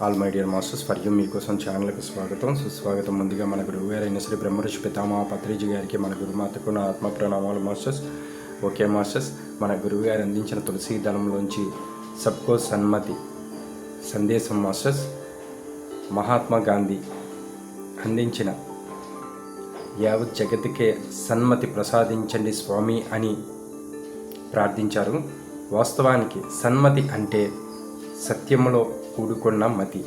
All my dear masters for you మీకోసం ఛానల్కు స్వాగతం సుస్వాగతం ముందుగా మన గురువు గారైన శ్రీ బ్రహ్మర్షి పితామహ పత్రిజీ గారికి మన గురుమాతకు నా ఆత్మ ప్రణామాలు మాస్టర్స్ ఓకే మాస్టర్స్ మన గురువు గారు అందించిన తులసి దళంలోంచి సబ్కో సన్మతి సందేశం మాస్టర్స్ మహాత్మా గాంధీ అందించిన యావత్ జగతికే సన్మతి ప్రసాదించండి స్వామి అని ప్రార్థించారు వాస్తవానికి సన్మతి అంటే సత్యములో కూడుకున్న మతి.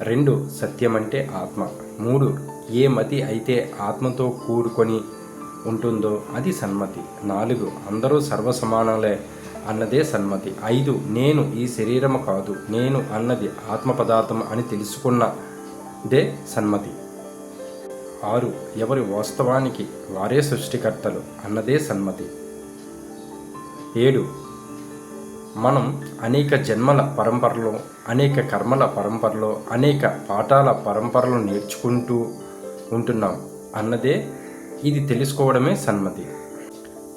రెండు సత్యమంటే ఆత్మ. మూడు ఏ మతి అయితే ఆత్మతో కూడుకొని ఉంటుందో అది సన్మతి. నాలుగు అందరూ సర్వసమానాలే అన్నదే సన్మతి. ఐదు నేను ఈ శరీరము కాదు నేను అన్నది ఆత్మ పదార్థం అని తెలుసుకున్నదే సన్మతి. ఆరు ఎవరి వాస్తవానికి వారే సృష్టికర్తలు అన్నదే సన్మతి. ఏడు మనం అనేక జన్మల పరంపరలో అనేక కర్మల పరంపరలో అనేక పాఠాల పరంపరలు నేర్చుకుంటూ ఉంటున్నాం. అన్నదే ఇది తెలుసుకోవడమే సన్మతి.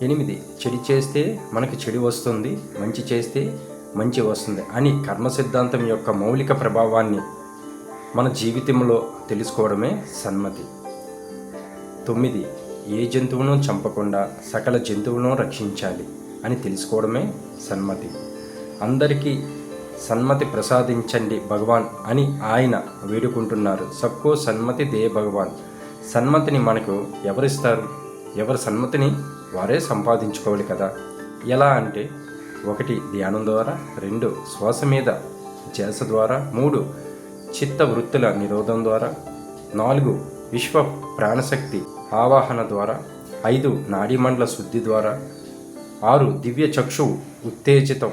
ఎనిమిది చెడు చేస్తే మనకి చెడు వస్తుంది మంచి చేస్తే మంచి వస్తుంది అని కర్మ సిద్ధాంతం యొక్క మౌలిక ప్రభావాన్ని మన జీవితంలో తెలుసుకోవడమే సన్మతి. తొమ్మిది ఏ జంతువును చంపకుండా సకల జంతువును రక్షించాలి అని తెలుసుకోవడమే సన్మతి. అందరికీ సన్మతి ప్రసాదించండి భగవాన్ అని ఆయన వేడుకుంటున్నారు. సబ్కో సన్మతి దే భగవాన్. సన్మతిని మనకు ఎవరిస్తారు? ఎవరి సన్మతిని వారే సంపాదించుకోవాలి కదా? ఎలా అంటే ఒకటి ధ్యానం ద్వారా రెండు శ్వాస మీద చేస ద్వారా మూడు చిత్త వృత్తుల నిరోధం ద్వారా నాలుగు విశ్వ ప్రాణశక్తి ఆవాహన ద్వారా ఐదు నాడీమండల శుద్ధి ద్వారా ఆరు దివ్య చక్షు ఉత్తేజితం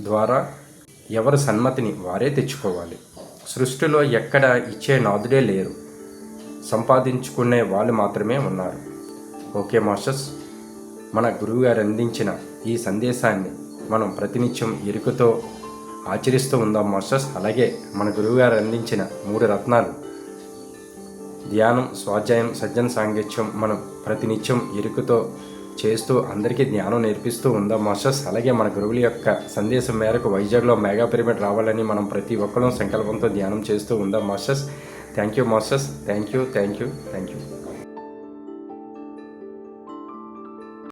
ద్వారా ఎవరి సన్మతిని వారే తెచ్చుకోవాలి. సృష్టిలో ఎక్కడ ఇచ్చే నాదుడే లేరు. సంపాదించుకునే వాళ్ళు మాత్రమే ఉన్నారు. Okay masters. మన గురువుగారు అందించిన ఈ సందేశాన్ని మనం ప్రతినిత్యం ఎరుకతో ఆచరిస్తూ ఉందాం మాస్టర్స్. అలాగే మన గురువుగారు అందించిన మూడు రత్నాలు. ధ్యానం స్వాధ్యాయం సజ్జన సాంగత్యం మనం ప్రతినిత్యం ఎరుకతో చేస్తూ అందరికీ జ్ఞానం నేర్పిస్తూ ఉందాం మాస్టర్స్. అలాగే మన గురువుల యొక్క సందేశం మేరకు వైజాగ్లో మెగా పిరమిడ్ రావాలని మనం ప్రతి ఒక్కరూ సంకల్పంతో ధ్యానం చేస్తూ ఉందాం masters. Thank you masters. Thank you thank you thank you.